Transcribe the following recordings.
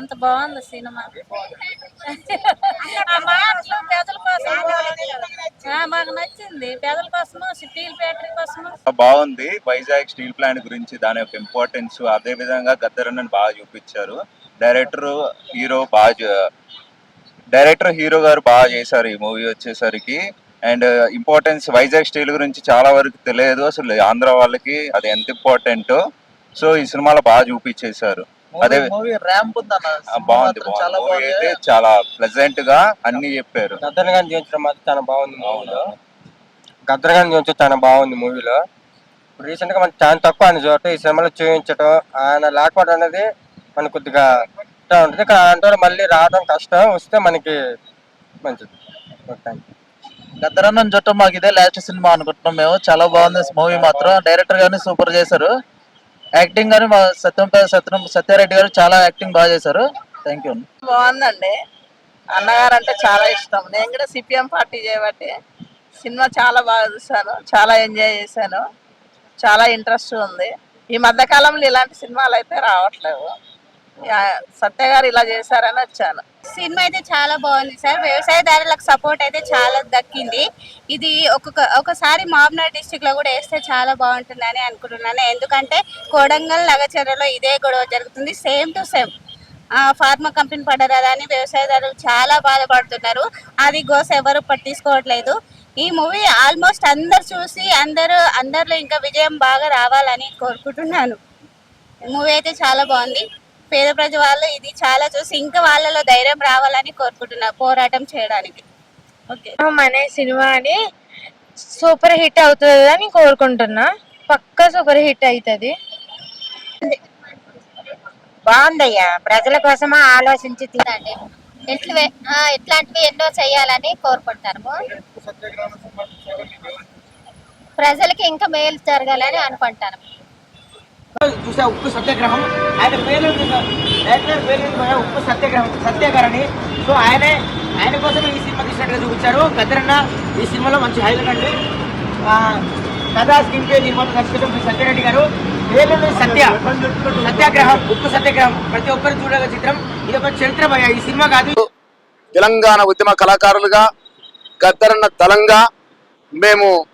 ఎంత బాగుంది సినిమా. ఆ మాటలు పేదల కోసం మాకు నచ్చింది. పేదల కోసము స్టీల్ ఫ్యాక్టరీ కోసము. బాగుంది. వైజాగ్ స్టీల్ ప్లాంట్ గురించి దాని యొక్క ఇంపార్టెన్స్ అదే విధంగా గద్దరన్నని బాగా చూపించారు. డైరెక్టర్ హీరో బాగా డైరెక్టర్ హీరో గారు బాగా చేశారు ఈ మూవీ వచ్చేసరికి. అండ్ ఇంపార్టెన్స్ వైజాగ్ స్టీల్ గురించి చాలా వరకు తెలియదు. అసలు ఆంధ్ర వాళ్ళకి అది ఎంత ఇంపార్టెంటో సో ఈ సినిమాలో బాగా చూపించేశారు. అదే మూవీ ర్యాంప్ బాగుంది బాగుంది. అయితే చాలా ప్లెజెంట్గా అన్ని చెప్పారు. గద్దర్ గారిని చూపించడం మాత్రం చాలా బాగుంది మూవీలో అవును. గద్దర్ గారిని చూపించడం చాలా బాగుంది మూవీలో రీసెంట్గా మనకి చాలా తక్కువ అని చోట ఈ సినిమాలో చూపించడం ఆయన లేకపోవడం అనేది మనకు కొద్దిగా ఉంటుంది. కానీ అంటే మళ్ళీ రావడం కష్టం. వస్తే మనకి మంచిది. గద్దరన్న చుట్టం మాకు ఇదే లాస్ట్ సినిమా అనుకుంటున్నాం మేము. చాలా బాగుంది మూవీ మాత్రం. డైరెక్టర్ గాని సూపర్ చేశారు. యాక్టింగ్ గాని సత్యం సత్యం సత్యారెడ్డి గారు చాలా యాక్టింగ్ బాగా చేశారు. థ్యాంక్ యూ బాగుందండి. అన్నగారు అంటే చాలా ఇష్టం. నేను కూడా సిపిఎం పార్టీ చేయబట్టి సినిమా చాలా బాగా చూశాను. చాలా ఎంజాయ్ చేశాను. చాలా ఇంట్రెస్ట్ ఉంది. ఈ మధ్య కాలంలో ఇలాంటి సినిమాలు అయితే రావట్లేవు. సత్య గారు ఇలా చేశారని వచ్చాను. సినిమా అయితే చాలా బాగుంది సార్. వ్యవసాయదారులకు సపోర్ట్ అయితే చాలా దక్కింది. ఇది ఒక్కొక్క ఒకసారి మాబ్నార్ డిస్టిక్లో కూడా వేస్తే చాలా బాగుంటుందని అనుకుంటున్నాను. ఎందుకంటే కోడంగల్ నగచర్యలో ఇదే గొడవ జరుగుతుంది. Same to same pharma company పడరా అని వ్యవసాయదారులు చాలా బాధపడుతున్నారు. అది గోస ఎవరు పట్టించుకోవట్లేదు. ఈ మూవీ ఆల్మోస్ట్ అందరు చూసి అందరూ అందరిలో ఇంకా విజయం బాగా రావాలని కోరుకుంటున్నాను. మూవీ అయితే చాలా బాగుంది. పేద ప్రజల వాళ్ళు ఇది చాలా చూసి ఇంకా వాళ్ళలో ధైర్యం రావాలని కోరుకుంటున్నా పోరాటం చేయడానికి. ఓకే. అనే సినిమా అని సూపర్ హిట్ అవుతుంది అని కోరుకుంటున్నా. పక్కా సూపర్ హిట్ అవుతుంది బాగుందయ్యా. ప్రజల కోసమా ఆలోచించి తీ- అండి ఎట్లు ఎట్లాంటివి ఎన్నో చేయాలని కోరుకుంటాము ప్రజలకి ఇంకా మేలు జరగాలని అనుకుంటాను చూసా ఉప్పు సత్యాగ్రహం. ఆయన పేరు డైరెక్టర్ పేరు ఉప్పు సత్యాగ్రహం సత్యాగ్రహని సో ఆయనే ఆయన కోసమే ఈ సినిమా తీసినట్టుగా చూపించారు. గద్దరన్న ఈ సినిమాలో మంచి హైలైట్ అండి. ఆ, కథా స్క్రీన్ పే నిర్మాత దర్శకత్వం సత్యారెడ్డి గారు. పేర్లు సత్య సత్యాగ్రహం ఉప్పు సత్యాగ్రహం. ప్రతి ఒక్కరు చూడగల చిత్రం. ఇది ఒక చరిత్ర భయ ఈ సినిమా కాదు. తెలంగాణ ఉద్యమ కళాకారులుగా గద్దరన్న తలంగా మేము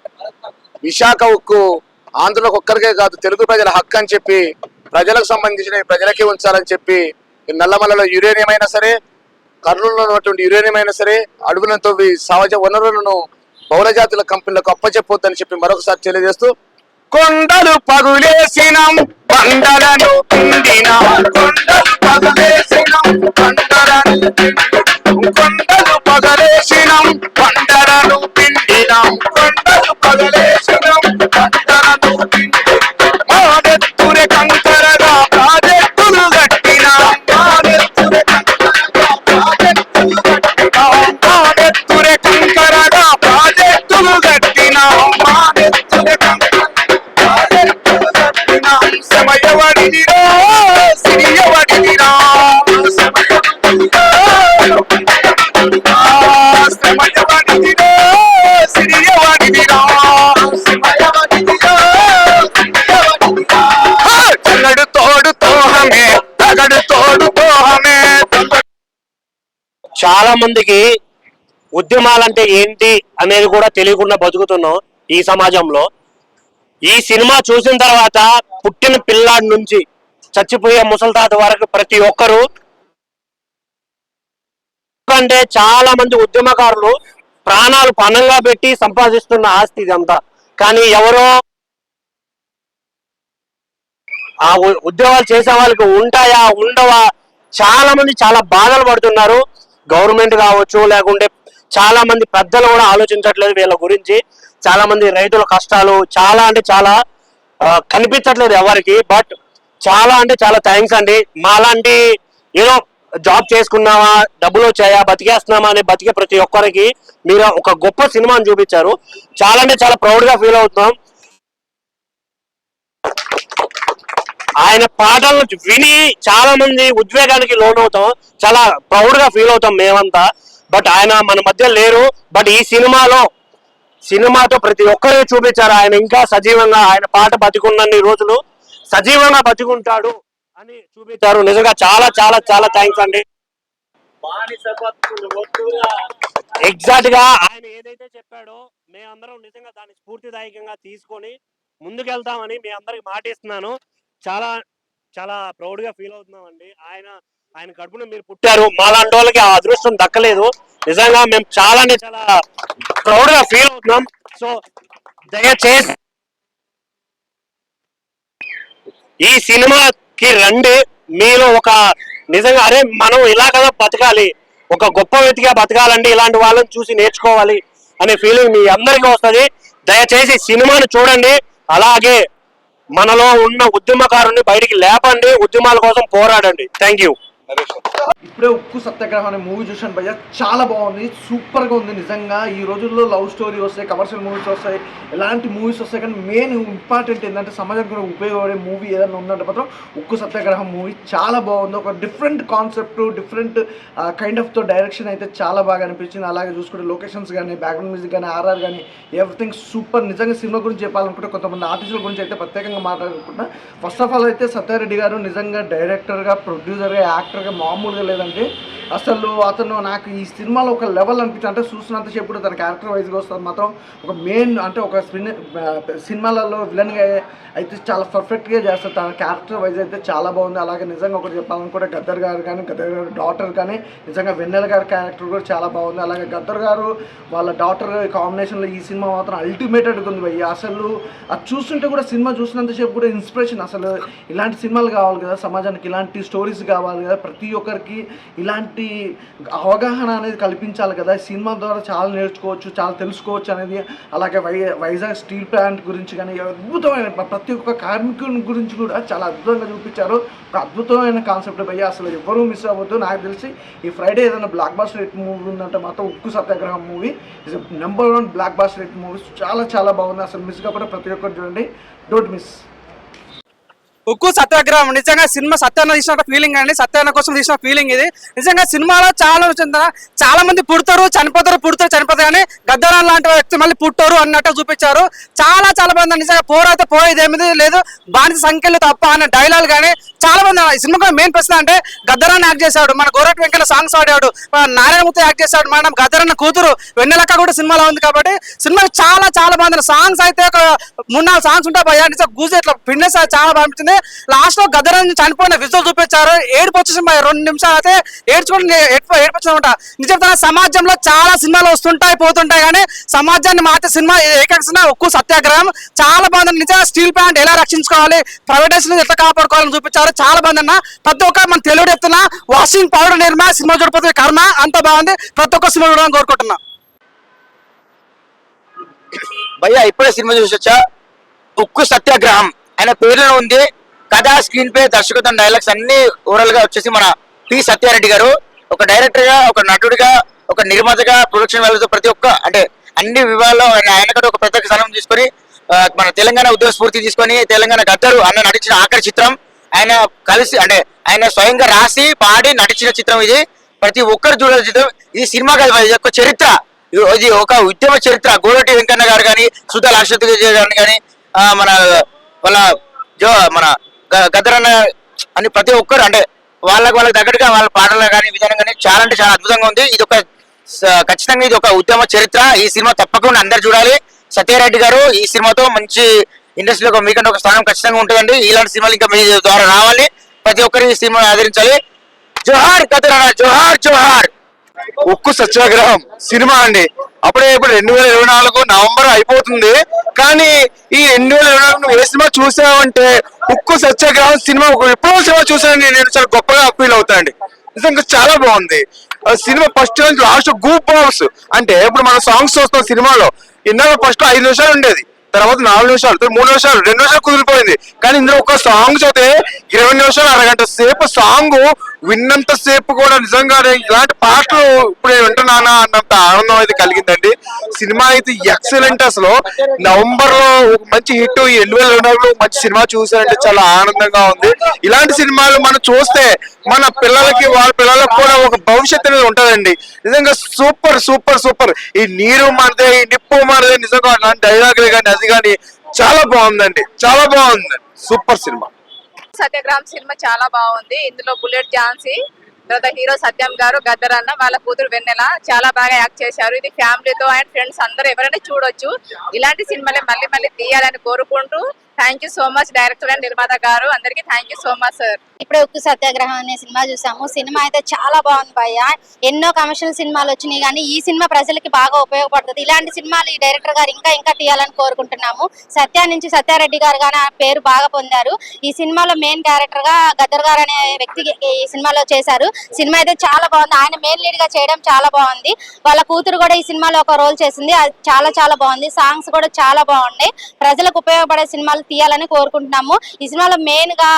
విశాఖ ఉక్కు ఆంధ్రులకు ఒక్కరికే కాదు తెలుగు ప్రజల హక్కు అని చెప్పి ప్రజలకు సంబంధించిన ప్రజలకే ఉంచాలని చెప్పి నల్లమలలో నల్లమల్లలో యురేనియం అయినా సరే కర్నూలులో ఉన్నటువంటి యురేనియం అయినా సరే అడవులను తవ్వి సహజ వనరులను బహుళజాతుల కంపెనీలకు అప్పచెప్పొద్దని చెప్పి మరొకసారి తెలియజేస్తూ కొండలు పగులేసిన బండలను కొండలు పగులేసినాం బండలను కొండలు మాడెత్తురే కంకరగా ప్రాజెక్టులు కట్టినాం మాడెత్తురే కంకరగా ప్రాజెక్టులు మాడెత్తురే కంకరగా ప్రాజెక్టులు మాడెత్తురే కంకరగా ప్రాజెక్టులు చాలా మందికి ఉద్యమాలంటే ఏంటి అనేది కూడా తెలియకుండా బతుకుతున్నాం ఈ సమాజంలో. ఈ సినిమా చూసిన తర్వాత పుట్టిన పిల్లాడి నుంచి చచ్చిపోయే ముసలితాత వరకు ప్రతి ఒక్కరూ అంటే చాలా మంది ఉద్యమకారులు ప్రాణాలు పణంగా పెట్టి సంపాదిస్తున్న ఆస్తి ఇదంతా. కానీ ఎవరో ఆ ఉద్యోగాలు చేసే వాళ్ళకి ఉంటాయా ఉండవా? చాలా మంది చాలా బాధలు పడుతున్నారు. గవర్నమెంట్ కావచ్చు లేకుంటే చాలా మంది పెద్దలు కూడా ఆలోచించట్లేదు వీళ్ళ గురించి. చాలా మంది రైతుల కష్టాలు చాలా అంటే చాలా కనిపించట్లేదు ఎవరికి. బట్ చాలా అంటే చాలా థ్యాంక్స్ అండి. మాలాంటి ఏదో జాబ్ చేసుకున్నావా డబ్బులు వచ్చాయా బతికేస్తున్నామా అని బతికే ప్రతి ఒక్కరికి మీరు ఒక గొప్ప సినిమాని చూపించారు. చాలా అంటే చాలా ప్రౌడ్గా ఫీల్ అవుతున్నాం. ఆయన పాటలను విని చాలా మంది ఉద్వేగానికి లోనవుతాం చాలా ప్రౌడ్గా ఫీల్ అవుతాం మేమంతా. బట్ ఆయన మన మధ్య లేరు. బట్ ఈ సినిమాలో సినిమాతో ప్రతి ఒక్కరు చూపించారు. ఆయన ఇంకా సజీవంగా ఆయన పాట బతికున్నన్ని రోజులు సజీవంగా బతికుంటాడు అని చూపించారు. నిజంగా చాలా చాలా చాలా థ్యాంక్స్ అండి. ఎగ్జాక్ట్గా ఆయన ఏదైతే చెప్పాడో మేమందరం నిజంగా దాన్ని స్ఫూర్తిదాయకంగా తీసుకొని ముందుకెళ్తామని మీ అందరికి మాటిస్తున్నాను. చాలా చాలా ప్రౌడ్గా ఫీల్ అవుతున్నామండి. ఆయన ఆయన కడుపున మీరు పుట్టారు. మాలాంటి వాళ్ళకి ఆ అదృష్టం దక్కలేదు. నిజంగా మేము చాలా అంటే చాలా ప్రౌడ్గా ఫీల్ అవుతున్నాం. సో దయచేసి ఈ సినిమాకి రండి. మీరు ఒక నిజంగా అరే మనం ఇలా కదా బతకాలి. ఒక గొప్ప వ్యక్తిగా బతకాలండి. ఇలాంటి వాళ్ళని చూసి నేర్చుకోవాలి అనే ఫీలింగ్ మీ అందరికీ వస్తుంది. దయచేసి సినిమాని చూడండి. అలాగే మనలో ఉన్న ఉద్యమకారుని బయటికి లేపండి ఉద్యమాల కోసం పోరాడండి. థ్యాంక్ యూ ఇప్పుడే ఉక్కు సత్యాగ్రహం అనే మూవీ చూసాను భయ్య. చాలా బాగుంది. సూపర్గా ఉంది నిజంగా. ఈ రోజుల్లో లవ్ స్టోరీ వస్తాయి కమర్షియల్ మూవీస్ వస్తాయి ఎలాంటి మూవీస్ వస్తాయి కానీ మెయిన్ ఇంపార్టెంట్ ఏంటంటే సమాజానికి కూడా ఉపయోగపడే మూవీ ఏదైనా ఉందంటే మాత్రం ఉక్కు సత్యాగ్రహం మూవీ చాలా బాగుంది. ఒక డిఫరెంట్ కాన్సెప్ట్ డిఫరెంట్ కైండ్ ఆఫ్తో డైరెక్షన్ అయితే చాలా బాగా అనిపించింది. అలాగే చూసుకుంటే లొకేషన్స్ కానీ బ్యాక్గ్రౌండ్ మ్యూజిక్ కానీ ఆర్ఆర్ కానీ ఎవ్రీథింగ్ సూపర్ నిజంగా సినిమా గురించి చెప్పాలనుకుంటే కొంతమంది ఆర్టిస్టుల గురించి అయితే ప్రత్యేకంగా మాట్లాడుకుంటున్నా. ఫస్ట్ ఆఫ్ ఆల్ అయితే సత్యారెడ్డి గారు నిజంగా డైరెక్టర్గా ప్రొడ్యూసర్గా యాక్టర్గా మామూలుగా లేదంటే అసలు అతను నాకు ఈ సినిమాలో ఒక లెవెల్ అనిపించింది అంటే చూసినంతసేపు తన క్యారెక్టర్ వైజ్గా వస్తుంది మాత్రం ఒక మెయిన్ అంటే ఒక సినిమాలలో విలన్గా అయితే చాలా పర్ఫెక్ట్గా చేస్తారు. తన క్యారెక్టర్ వైజ్ అయితే చాలా బాగుంది. అలాగే నిజంగా ఒకటి చెప్పాలనుకుంటే గద్దర్ గారు కానీ గద్దర్ గారు డాటర్ కానీ నిజంగా వెన్నెల గారి క్యారెక్టర్ కూడా చాలా బాగుంది. అలాగే గద్దర్ గారు వాళ్ళ డాటర్ కాంబినేషన్లో ఈ సినిమా మాత్రం అల్టిమేటెడ్గా ఉంది భయ్య. అసలు అది చూస్తుంటే కూడా సినిమా చూసినంతసేపు కూడా ఇన్స్పిరేషన్. అసలు ఇలాంటి సినిమాలు కావాలి కదా సమాజానికి ఇలాంటి స్టోరీస్ కావాలి కదా ప్రతి ఒక్కరికి ఇలాంటి అవగాహన అనేది కల్పించాలి కదా. సినిమా ద్వారా చాలా నేర్చుకోవచ్చు చాలా తెలుసుకోవచ్చు అనేది. అలాగే వై వైజాగ్ స్టీల్ ప్లాంట్ గురించి కానీ అద్భుతమైన ప్రతి ఒక్క కార్మికుని గురించి కూడా చాలా అద్భుతంగా చూపించారు. ఒక అద్భుతమైన కాన్సెప్ట్ భయ్య. అసలు ఎవరూ మిస్ అవ్వద్దు. నాకు తెలిసి ఈ ఫ్రైడే ఏదైనా బ్లాక్ బాస్టర్ హిట్ మూవీ ఉందంటే మాత్రం Ukku Satyagraham movie. Is number one blockbuster hit movies చాలా చాలా బాగుంది. అసలు మిస్ కాకుండా ప్రతి ఒక్కరు చూడండి. డోంట్ మిస్ ఉక్కు సత్యాగ్రహం. నిజంగా సినిమా సత్యాన్న తీసిన ఫీలింగ్ అండి. సత్యాన్న కోసం తీసిన ఫీలింగ్ ఇది. నిజంగా సినిమాలో చాలా చెందిన చాలా మంది పుడతారు చనిపోతారు పుడతారు చనిపోతారు కానీ గద్దరాన్ లాంటి వ్యక్తి మళ్ళీ పుట్టారు అన్నట్టు చూపించారు. చాలా చాలా మంది నిజంగా పోరైతే పోయేది ఏమిది లేదు. బానిస సంఖ్యలు తప్ప అనే డైలాగ్ కానీ చాలా మంది ఈ సినిమా మెయిన్ ప్రశ్న అంటే గద్దరాన్ని యాక్ట్ చేశాడు. మన గోరట్ వెంకన్న సాంగ్స్ ఆడాడు. నారాయణమూర్తి యాక్ట్ చేశాడు. మేడం గద్దరన్న కూతురు వెన్నెలక్క కూడా సినిమాలో ఉంది కాబట్టి సినిమా చాలా చాలా బాగుంది సాంగ్స్ అయితే ఒక మూడు నాలుగు సాంగ్స్ ఉంటాయి. భయ్యా నిజంగా గూజు ఇట్లా ఫిట్నెస్ చాలా బాగుంటుంది లాస్ట్లో గద్దరని చనిపోయిన విజువల్ చూపించారు. ఏడుపు వచ్చేసి రెండు నిమిషాలు అయితే ఏడ్చుకుని ఏడిపించమాట నిజం తన సమాజంలో చాలా సినిమాలు వస్తుంటాయి పోతుంటాయి కానీ సమాజాన్ని మార్చే సినిమా ఏకైక సినిమా ఉక్కు సత్యాగ్రహం. చాలా బాగుంది నిజంగా స్టీల్ ప్లాంట్ ఎలా రక్షించుకోవాలి ప్రైవేటైజేషన్ ఎట్లా కాపాడుకోవాలని చూపించారు. చాలా బాగుంది అన్న ప్రతి ఒక్క మన తెలుగు ఎత్తున వాషింగ్ పౌడర్ నిర్మా సినిమా చూడపోతే కర్మ అంత బాగుంది. ప్రతి ఒక్క సినిమా చూడాలని కోరుకుంటున్నా. భయ్యా ఇప్పుడే సినిమా చూసొచ్చా ఉక్కు సత్యాగ్రహం. ఆయన పేరులో ఉంది. కథ స్క్రీన్ ప్లే దర్శకత్వం డైలాగ్స్ అన్ని ఓవరాల్గా వచ్చేసి మన పి. సత్యారెడ్డి గారు. ఒక డైరెక్టర్గా ఒక నటుడిగా ఒక నిర్మాతగా ప్రొడక్షన్ వాళ్ళతో ప్రతి ఒక్క అంటే అన్ని విభాగాల్లో ఆయన ఆయన కూడా ఒక ప్రత్యేక స్థానం తీసుకొని మన తెలంగాణ ఉద్యోగ స్ఫూర్తి తీసుకొని తెలంగాణ గద్దరు అన్న నటించిన ఆఖరి చిత్రం. ఆయన కలిసి అంటే ఆయన స్వయంగా రాసి పాడి నటించిన చిత్రం ఇది. ప్రతి ఒక్కరు చూడాల్సిన చిత్రం. ఇది సినిమా కాదు ఇది ఒక చరిత్ర. ఇది- ఒక ఉద్యమ చరిత్ర. గోరటి వెంకన్న గారు కానీ సుధా అక్షత్ గారు కానీ మన వాళ్ళ జో మన గద్దరన్న అని ప్రతి ఒక్కరు అంటే వాళ్ళకి వాళ్ళకి తగ్గట్టుగా వాళ్ళ పాటలు కానీ విధానం కానీ చాలా అంటే చాలా అద్భుతంగా ఉంది. ఇది ఒక ఖచ్చితంగా ఇది ఒక ఉద్యమ చరిత్ర. ఈ సినిమా తప్పకుండా అందరు చూడాలి. సత్యారెడ్డి గారు ఈ సినిమాతో మంచి ఇండస్ట్రీలో మీకంటే ఒక స్థానం ఖచ్చితంగా ఉంటుందండి. ఇలాంటి సినిమాలు ఇంకా మీ ద్వారా రావాలి. ప్రతి ఒక్కరు ఈ సినిమా ఆదరించాలి. జోహార్ కథ జోహార్ జోహార్! ఉక్కు సత్యాగ్రహం సినిమా అండి. అప్పుడే ఇప్పుడు రెండు వేల ఇరవై నాలుగు నవంబర్ అయిపోతుంది. కానీ ఈ రెండు వేల ఇరవై నాలుగు నువ్వు ఏ సినిమా చూసావంటే ఉక్కు సత్యాగ్రహం సినిమా ఎప్పుడో సినిమా చూసాను నేను. చాలా గొప్పగా ఫీల్ అవుతానండి నిజంగా చాలా బాగుంది. ఆ సినిమా ఫస్ట్ నుంచి లాస్ట్ గూప్ బాంబ్స్ అంటే ఇప్పుడు మన సాంగ్స్ చూస్తాం సినిమాలో. ఇందాక ఫస్ట్ ఐదు నిమిషాలు ఉండేది. తర్వాత నాలుగు నిమిషాలు మూడు నిమిషాలు రెండు నిమిషాలు కుదిరిపోయింది. కానీ ఇందులో ఒక సాంగ్ చదివితే ఇరవై నిమిషాలు అరగంట సేపు సాంగ్ విన్నంత సేపు కూడా నిజంగానే ఇలాంటి పాటలు ఇప్పుడు వింటున్నానా అన్నంత ఆనందం అయితే కలిగిందండి. సినిమా అయితే ఎక్సలెంట్ అసలు. నవంబర్లో మంచి హిట్ ఈ రెండు వేల ఇరవై మంచి సినిమా చూసానంటే చాలా ఆనందంగా ఉంది. ఇలాంటి సినిమాలు మనం చూస్తే మన పిల్లలకి వాళ్ళ పిల్లలకు కూడా ఒక భవిష్యత్తు అనేది ఉంటుందండి. నిజంగా సూపర్ సూపర్ సూపర్. ఈ నీరు మనదే ఈ నిప్పు మనదే నిజంగా అలాంటి డైలాగులు కానీ అది కానీ చాలా బాగుందండి. చాలా బాగుంది. Super cinema. సత్యగ్రామ్ సినిమా చాలా బాగుంది. ఇందులో బుల్లెట్ ఝాన్సీ తర్వాత హీరో సత్యం గారు గద్దర్ అన్న వాళ్ళ కూతురు వెన్నెల చాలా బాగా యాక్ట్ చేశారు. ఇది ఫ్యామిలీతో అండ్ ఫ్రెండ్స్ అందరూ ఎవరైనా చూడొచ్చు. ఇలాంటి సినిమాలే మళ్ళీ మళ్ళీ తీయాలని కోరుకుంటూ thank you so much director and నిర్మాత గారు. అందరికీ thank you so much sir. ఇప్పుడే ఉక్కు సత్యాగ్రహం అనే సినిమా చూసాము. సినిమా అయితే చాలా బాగుంది భయ్య. ఎన్నో కమర్షియల్ సినిమాలు వచ్చినాయి కానీ ఈ సినిమా ప్రజలకి బాగా ఉపయోగపడుతుంది. ఇలాంటి సినిమాలు ఈ డైరెక్టర్ గారు ఇంకా ఇంకా తీయాలని కోరుకుంటున్నాము. సత్య నుంచి సత్యారెడ్డి గారు కానీ పేరు బాగా పొందారు. ఈ సినిమాలో మెయిన్ క్యారెక్టర్గా గద్దర్ గారు అనే వ్యక్తి ఈ సినిమాలో చేశారు. సినిమా అయితే చాలా బాగుంది. ఆయన మెయిన్ లీడ్గా చేయడం చాలా బాగుంది. వాళ్ళ కూతురు కూడా ఈ సినిమాలో ఒక రోల్ చేసింది. అది చాలా చాలా బాగుంది. సాంగ్స్ కూడా చాలా బాగున్నాయి. ప్రజలకు ఉపయోగపడే సినిమాలు తీయాలని కోరుకుంటున్నాము. ఈ సినిమాలో మెయిన్గా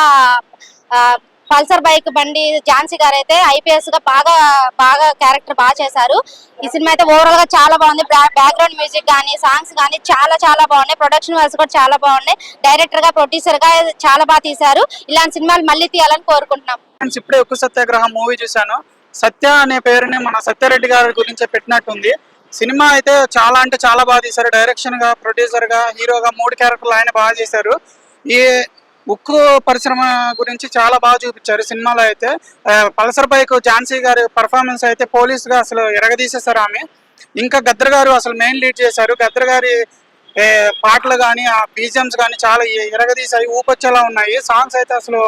పల్సర్ బైక్ బండి ఝాన్సీ గారు అయితే ఐపీఎస్గా బాగా బాగా క్యారెక్టర్ బాగా చేశారు. ఈ సినిమా అయితే ఓవరాల్గా చాలా బాగుంది. బ్యాక్గ్రౌండ్ మ్యూజిక్ కానీ సాంగ్స్ కానీ చాలా చాలా బాగున్నాయి. ప్రొడక్షన్ వాల్స్ కూడా చాలా బాగున్నాయి. డైరెక్టర్గా ప్రొడ్యూసర్గా చాలా బాగా తీశారు. ఇలాంటి సినిమాలు మళ్ళీ తీయాలని కోరుకుంటున్నాం. ఇప్పుడే ఉక్కు సత్యాగ్రహం మూవీ చూశాను. సత్య అనే పేరుని మన సత్యారెడ్డి గారి గురించి పెట్టినట్టుంది. సినిమా అయితే చాలా అంటే చాలా బాగా తీశారు. డైరెక్షన్గా ప్రొడ్యూసర్గా హీరోగా మూడు క్యారెక్టర్లు ఆయన బాగా చేశారు. ఈ ఉక్కు పరిశ్రమ గురించి చాలా బాగా చూపించారు సినిమాలో అయితే. పల్సర్ బైక్ ఝాన్సీ గారి పర్ఫార్మెన్స్ అయితే పోలీస్గా అసలు ఎరగదీసేశారు ఆమె. ఇంకా గద్దర్ గారు అసలు మెయిన్ లీడ్ చేశారు. గద్దర్ గారి పాటలు కానీ ఆ బీజిఎమ్స్ కానీ చాలా ఎరగదీశాయి ఊపొచ్చేలా ఉన్నాయి. సాంగ్స్ అయితే అసలు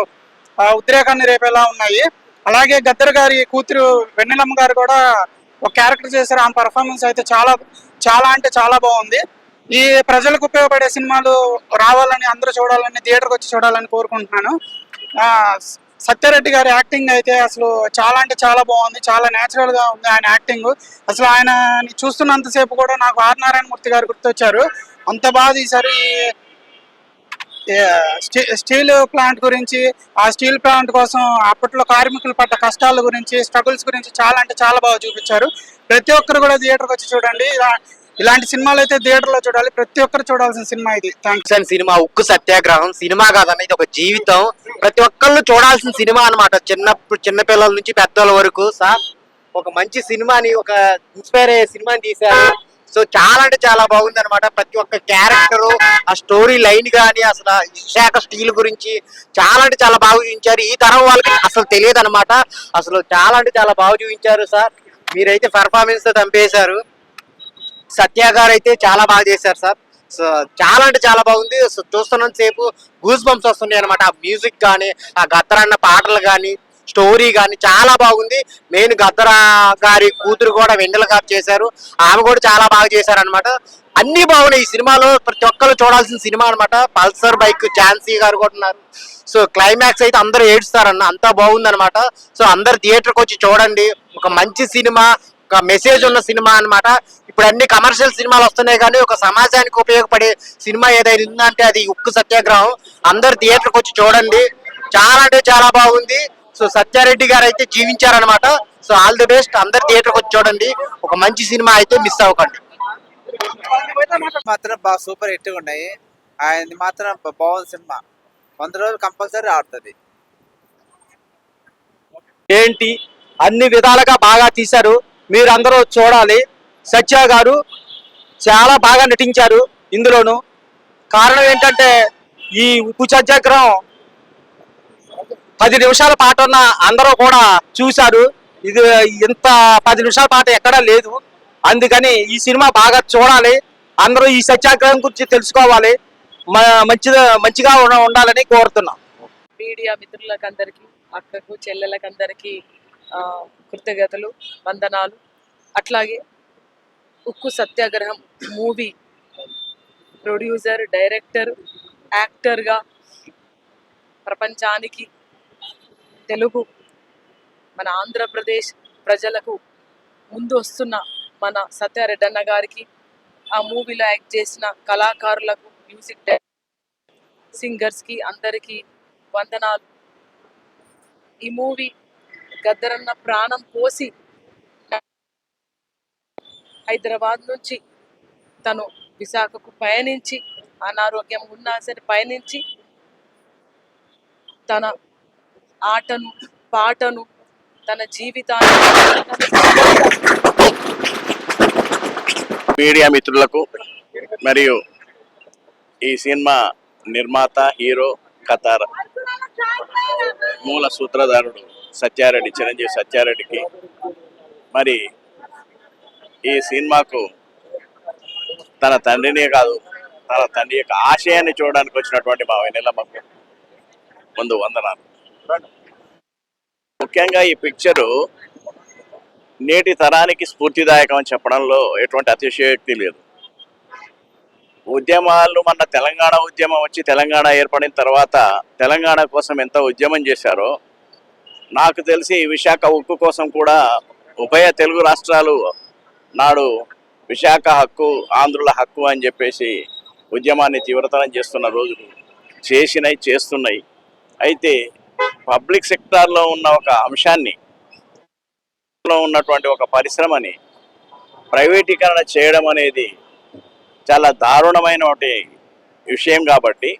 ఉద్రేకాన్ని రేపేలా ఉన్నాయి. అలాగే గద్దర్ గారి కూతురు వెన్నెలమ్మ గారు కూడా ఒక క్యారెక్టర్ చేశారు ఆమె పర్ఫార్మెన్స్ అయితే చాలా చాలా అంటే చాలా బాగుంది. ఈ ప్రజలకు ఉపయోగపడే సినిమాలు రావాలని అందరూ చూడాలని థియేటర్కి వచ్చి చూడాలని కోరుకుంటున్నాను. సత్యారెడ్డి గారి యాక్టింగ్ అయితే అసలు చాలా అంటే చాలా బాగుంది. చాలా న్యాచురల్గా గా ఉంది ఆయన యాక్టింగ్ అసలు ఆయన చూస్తున్నంతసేపు కూడా నాకు ఆర్ నారాయణమూర్తి గారు గుర్తొచ్చారు. అంత బాగా తీశారు. ఈ స్టీల్ ప్లాంట్ గురించి ఆ స్టీల్ ప్లాంట్ కోసం అప్పట్లో కార్మికులు పడ్డ కష్టాల గురించి స్ట్రగుల్స్ గురించి చాలా అంటే చాలా బాగా చూపించారు. ప్రతి ఒక్కరు కూడా థియేటర్కి వచ్చి చూడండి. ఇలాంటి సినిమాలు అయితే థియేటర్లో చూడాలి. ప్రతి ఒక్కరు చూడాల్సిన సినిమా ఇది. థ్యాంక్స్ అండ్ సినిమా ఉక్కు సత్యాగ్రహం సినిమా కాదన్న ఇది ఒక జీవితం. ప్రతి ఒక్కళ్ళు చూడాల్సిన సినిమా అన్నమాట. చిన్నప్పుడు చిన్న పిల్లల నుంచి పెద్దల వరకు సార్. ఒక మంచి సినిమాని ఒక ఇన్స్పైర్ అయ్యే సినిమాని తీశారు. సో చాలా అంటే చాలా బాగుంది అనమాట ప్రతి ఒక్క క్యారెక్టర్ ఆ స్టోరీ లైన్ కానీ అసలు విశాఖ స్టీల్ గురించి చాలా అంటే చాలా బాగా చూపించారు. ఈ తరం వాళ్ళకి అసలు తెలియదు అనమాట అసలు చాలా అంటే చాలా బాగా చూపించారు సార్. మీరైతే పెర్ఫార్మెన్స్ చంపేశారు సత్య గారు అయితే చాలా బాగా చేశారు సార్. సో చాలా అంటే చాలా బాగుంది. సో చూస్తున్నంత సేపు గూస్ బంప్స్ వస్తున్నాయి అనమాట ఆ మ్యూజిక్ కానీ ఆ గత్తరన్న పాటలు కానీ స్టోరీ కానీ చాలా బాగుంది. మెయిన్ గద్దర గారి కూతురు కూడా వెండల గారు చేశారు. ఆమె కూడా చాలా బాగా చేశారు అనమాట అన్ని బాగున్నాయి ఈ సినిమాలో. ప్రతి ఒక్కరు చూడాల్సిన సినిమా అన్నమాట. పల్సర్ బైక్ ఝాన్సీ గారు కూడా ఉన్నారు. సో క్లైమాక్స్ అయితే అందరూ ఏడుస్తారన్న అంతా బాగుందనమాట సో అందరు థియేటర్కి వచ్చి చూడండి. ఒక మంచి సినిమా ఒక మెసేజ్ ఉన్న సినిమా అన్నమాట. ఇప్పుడు అన్ని కమర్షియల్ సినిమాలు వస్తున్నాయి కానీ ఒక సమాజానికి ఉపయోగపడే సినిమా ఏదైనా ఉందంటే అది ఉక్కు సత్యాగ్రహం. అందరు థియేటర్కి వచ్చి చూడండి. చాలా అంటే చాలా బాగుంది. సో సత్యారెడ్డి గారు అయితే జీవించారనమాట సో ఆల్ ది బెస్ట్. అందరు థియేటర్కి వచ్చి చూడండి. ఒక మంచి సినిమా అయితే మిస్ అవ్వకండి. మాత్రం బాగా సూపర్ హిట్ ఉన్నాయి. ఆయనది మాత్రం బాగుంది సినిమా. వంద రోజులు కంపల్సరీ ఆడుతుంది. ఏంటి? అన్ని విధాలుగా బాగా తీశారు. మీరు అందరూ చూడాలి. సత్య గారు చాలా బాగా నటించారు ఇందులోను. కారణం ఏంటంటే ఈ ఉప్పు సత్యాగ్రహం పది నిమిషాల పాట ఉన్న అందరూ కూడా చూశారు. ఇది ఇంత పది నిమిషాల పాట ఎక్కడా లేదు. అందుకని ఈ సినిమా బాగా చూడాలి. అందరూ ఈ సత్యాగ్రహం గురించి తెలుసుకోవాలి. మంచిగా మంచిగా ఉండాలని కోరుతున్నాం. మీడియా మిత్రులకు అందరికీ అక్కకు చెల్లెలకు అందరికీ కృతజ్ఞతలు వందనాలు. అట్లాగే ఉక్కు సత్యాగ్రహం మూవీ ప్రొడ్యూసర్ డైరెక్టర్ యాక్టర్గా ప్రపంచానికి తెలుగు మన ఆంధ్రప్రదేశ్ ప్రజలకు ముందు వస్తున్న మన సత్యారెడ్డన్న గారికి ఆ మూవీలో యాక్ట్ చేసిన కళాకారులకు మ్యూజిక్ సింగర్స్కి అందరికీ వందనాలు. ఈ మూవీ గద్దరన్న ప్రాణం పోసి హైదరాబాద్ నుంచి తను విశాఖకు పయనించి అనారోగ్యం ఉన్నా సరే పయనించి తన ఆటను పాటను తన జీవితాన్ని మీడియా మిత్రులకు మరియు ఈ సినిమా నిర్మాత హీరో కథార మూల సూత్రధారుడు సత్యారెడ్డి చిరంజీవి సత్యారెడ్డికి. మరి ఈ సినిమాకు తన తండ్రినే కాదు తన తండ్రి యొక్క ఆశయాన్ని చూడడానికి వచ్చినటువంటి మా వెన్నెలమ్మకు ముందు వందనాలు. ముఖ్యంగా ఈ పిక్చరు నేటి తరానికి స్ఫూర్తిదాయకం అని చెప్పడంలో ఎటువంటి అతిశయోక్తి లేదు. ఉద్యమాలు మన తెలంగాణ ఉద్యమం వచ్చి తెలంగాణ ఏర్పడిన తర్వాత తెలంగాణ కోసం ఎంత ఉద్యమం చేశారో నాకు తెలిసి ఈ విశాఖ ఉక్కు కోసం కూడా ఉభయ తెలుగు రాష్ట్రాలు నాడు విశాఖ హక్కు ఆంధ్రుల హక్కు అని చెప్పేసి ఉద్యమాన్ని తీవ్రతరం చేస్తున్న రోజులు చేసినాయి చేస్తున్నాయి. అయితే పబ్లిక్ సెక్టార్లో ఉన్న ఒక అంశాన్ని ఉన్నటువంటి ఒక పరిశ్రమని ప్రైవేటీకరణ చేయడం అనేది చాలా దారుణమైన విషయం కాబట్టి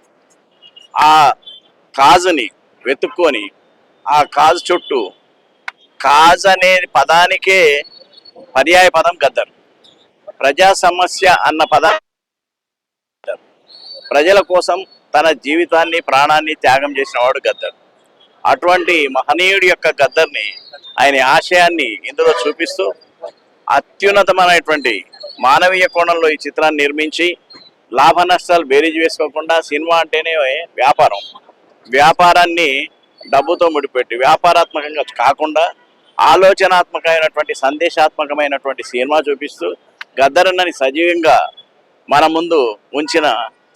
ఆ కాజుని వెతుక్కొని ఆ కాజు చుట్టూ కాజ్ అనే పదానికే పర్యాయ పదం గద్దరు ప్రజా సమస్య అన్న పదం ప్రజల కోసం తన జీవితాన్ని ప్రాణాన్ని త్యాగం చేసిన వాడు గద్దరు అటువంటి మహనీయుడి యొక్క గద్దర్ని ఆయన ఆశయాన్ని ఇందులో చూపిస్తూ అత్యున్నతమైనటువంటి మానవీయ కోణంలో ఈ చిత్రాన్ని నిర్మించి లాభ నష్టాలు బేరీజ్ వేసుకోకుండా సినిమా అంటేనే వ్యాపారం. వ్యాపారాన్ని డబ్బుతో ముడిపెట్టి వ్యాపారాత్మకంగా కాకుండా ఆలోచనాత్మకమైనటువంటి సందేశాత్మకమైనటువంటి సినిమా చూపిస్తూ గద్దరన్నని సజీవంగా మన ముందు ఉంచిన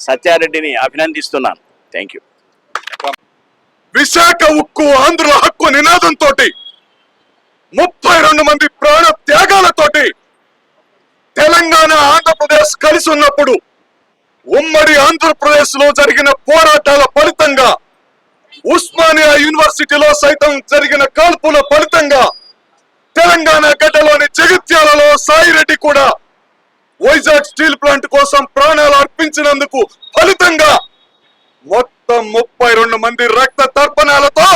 సత్యారెడ్డిని అభినందిస్తున్నాను. థ్యాంక్ యూ విశాఖ ఉక్కు ఆంధ్రుల హక్కు నినాదంతో ముప్పై రెండు మంది ప్రాణ త్యాగాలతోటి తెలంగాణ ఆంధ్రప్రదేశ్ కలిసి ఉన్నప్పుడు ఉమ్మడి ఆంధ్రప్రదేశ్లో జరిగిన పోరాటాల ఫలితంగా ఉస్మానియా యూనివర్సిటీలో సైతం జరిగిన కాల్పుల ఫలితంగా తెలంగాణ గడ్డలోని జగిత్యాలలో సాయిరెడ్డి కూడా వైజాగ్ స్టీల్ ప్లాంట్ కోసం ప్రాణాలు అర్పించినందుకు ఫలితంగా మొత్తం ముప్పై రెండు మంది రక్త తర్పణాలతో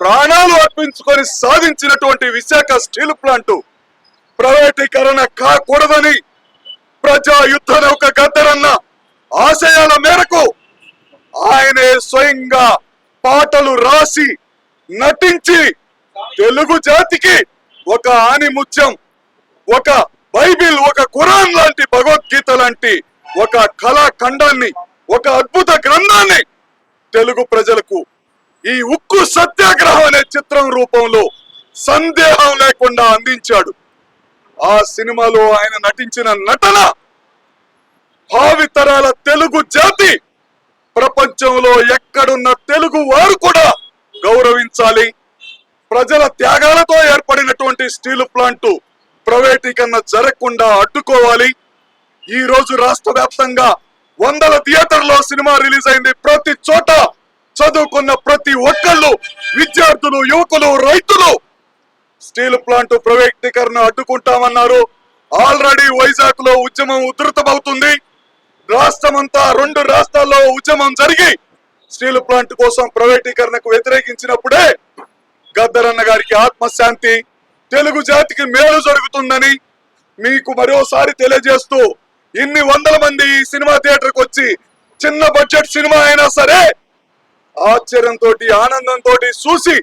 ప్రాణాలు అర్పించుకొని సాధించినటువంటి విశాఖ స్టీల్ ప్లాంట్ ప్రైవేటీకరణ కాకూడదని ప్రజా యుద్ధ నౌక గద్దరన్న ఆశయాల మేరకు ఆయనే స్వయంగా పాటలు రాసి నటించి తెలుగు జాతికి ఒక ఆనిముత్యం ఒక బైబిల్ ఒక ఖురాన్ లాంటి భగవద్గీత లాంటి ఒక కళాఖండాన్ని ఒక అద్భుత గ్రంథాన్ని తెలుగు ప్రజలకు ఈ ఉక్కు సత్యాగ్రహం అనే చిత్రం రూపంలో సందేహం లేకుండా అందించాడు. ఆ సినిమాలో ఆయన నటించిన నటన భావితరాల తెలుగు జాతి ప్రపంచంలో ఎక్కడున్న తెలుగు వారు కూడా గౌరవించాలి. ప్రజల త్యాగాలతో ఏర్పడినటువంటి స్టీల్ ప్లాంట్ ప్రైవేటీకరణ జరగకుండా అడ్డుకోవాలి. ఈ రోజు రాష్ట్ర వ్యాప్తంగా వందల థియేటర్లో సినిమా రిలీజ్ అయింది. ప్రతి చోట చదువుకున్న ప్రతి ఒక్కళ్ళు విద్యార్థులు యువకులు రైతులు స్టీల్ ప్లాంట్ ప్రైవేటీకరణ అడ్డుకుంటామన్నారు. ఆల్రెడీ వైజాగ్లో ఉద్యమం ఉధృతమవుతుంది. రాష్ట్రమంతా రెండు రాష్ట్రాల్లో ఉద్యమం జరిగి స్టీల్ ప్లాంట్ కోసం ప్రైవేటీకరణకు వ్యతిరేకించినప్పుడే గద్దరన్న గారికి ఆత్మశాంతి తెలుగు జాతికి మేలు జరుగుతుందని మీకు మరోసారి తెలియజేస్తూ ఇన్ని వందల మంది ఈ సినిమా థియేటర్కి వచ్చి చిన్న బడ్జెట్ సినిమా అయినా సరే ఆశ్చర్యంతో ఆనందంతో చూసి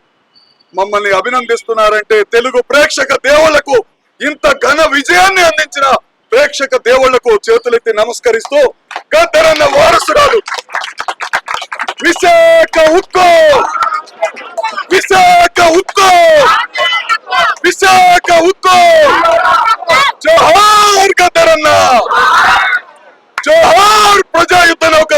మమ్మల్ని అభినందిస్తున్నారంటే తెలుగు ప్రేక్షక దేవుళ్ళకు ఇంత ఘన విజయాన్ని అందించిన ప్రేక్షక దేవుళ్ళకు చేతులెత్తి నమస్కరిస్తూ గద్దరన్న వారసురాలు విశాఖ ఉక్కో విశాఖ ఉక్కో విశాఖ ఉక్కు జోహార్ గద్దరన్న జోహార్ ప్రజాయుద్ధ నౌక